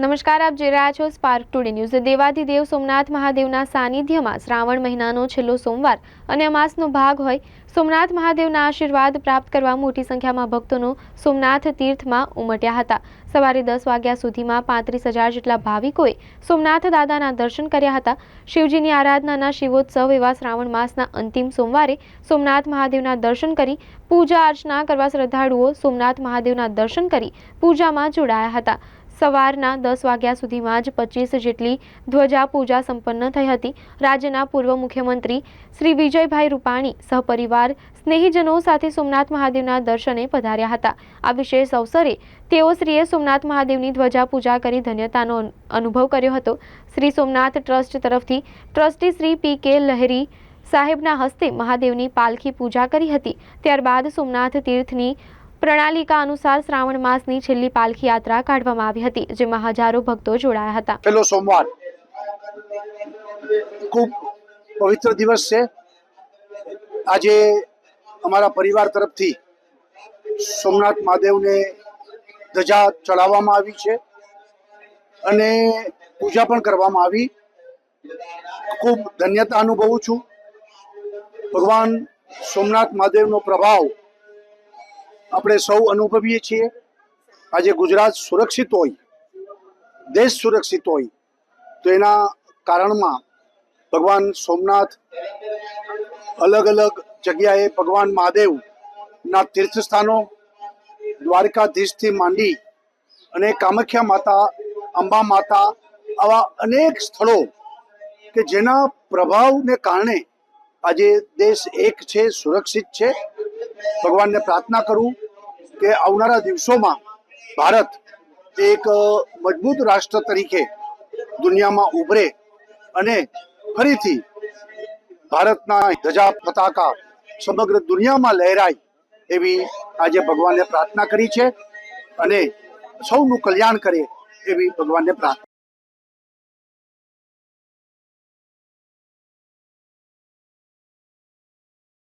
નમસ્કાર, આપ જોઈ રહ્યા છો સ્પાર્ક ટુડે ન્યૂઝ દેવાધિદેવ સોમનાથ મહાદેવના સાનિધ્યમાં શ્રાવણ મહિનાનો છેલ્લો સોમવાર અને અમાસનો ભાગ હોય, સોમનાથ મહાદેવના આશીર્વાદ પ્રાપ્ત કરવા મોટી સંખ્યામાં ભક્તોનો સોમનાથ તીર્થમાં ઉમટ્યા હતા. સવારે દસ વાગ્યા સુધીમાં પાંત્રીસ હજાર જેટલા ભાવિકોએ સોમનાથ દાદાના દર્શન કર્યા હતા. શિવજીની આરાધનાના શિવોત્સવ એવા શ્રાવણ માસના અંતિમ સોમવારે સોમનાથ મહાદેવના દર્શન કરી, પૂજા અર્ચના કરવા શ્રદ્ધાળુઓ સોમનાથ મહાદેવના દર્શન કરી પૂજામાં જોડાયા હતા. સવારના દસ વાગ્યા સુધીમાં જ પચીસ જેટલી ધ્વજા પૂજા સંપન્ન થઈ હતી. રાજ્યના પૂર્વ મુખ્યમંત્રી શ્રી વિજયભાઈ રૂપાણી સહપરિવાર, સ્નેહીજનો સાથે સોમનાથ મહાદેવના દર્શને પધાર્યા હતા. આ વિશેષ અવસરે તેઓ શ્રીએ સોમનાથ મહાદેવની ધ્વજા પૂજા કરી ધન્યતાનો અનુભવ કર્યો હતો. શ્રી સોમનાથ ટ્રસ્ટ તરફથી trustee Shri P K Lahiri સાહેબના હસ્તે મહાદેવની પાલખી પૂજા કરી હતી. ત્યારબાદ સોમનાથ તીર્થની પ્રણાલિકા અનુસાર શ્રાવણ માસની છેલ્લી પાલખી યાત્રા કાઢવામાં આવી હતી, જેમાં હજારો ભક્તો જોડાયા હતા. પેલો સોમવાર ખૂબ પવિત્ર દિવસ છે. આજે અમારા પરિવાર તરફથી સોમનાથ મહાદેવને ધજા ચડાવવામાં આવી છે અને પૂજા પણ કરવામાં આવી. ખૂબ ધન્યતા અનુભવું છું. ભગવાન સોમનાથ મહાદેવનો પ્રભાવ આપણે સૌ અનુભવીએ છીએ. આજે ગુજરાત સુરક્ષિત હોય, દેશ સુરક્ષિત હોય, તો એના કારણમાં ભગવાન સોમનાથ અલગ અલગ જગ્યાએ ભગવાન મહાદેવના તીર્થસ્થાનો, દ્વારકાધીશથી માંડી અને કામાખ્યા માતા, અંબા માતા આવા અનેક સ્થળો કે જેના પ્રભાવને કારણે આજે દેશ એક છે, સુરક્ષિત છે. ભગવાનને પ્રાર્થના કરું કે આવનારા દિવસોમાં ભારત એક મજબૂત રાષ્ટ્ર તરીકે દુનિયામાં ઉભરે અને ફરીથી ભારતના ધજા પતાકા સમગ્ર દુનિયામાં લહેરાય એવી આજે ભગવાનને પ્રાર્થના કરી છે અને સૌનું કલ્યાણ કરે એવી ભગવાનને પ્રાર્થના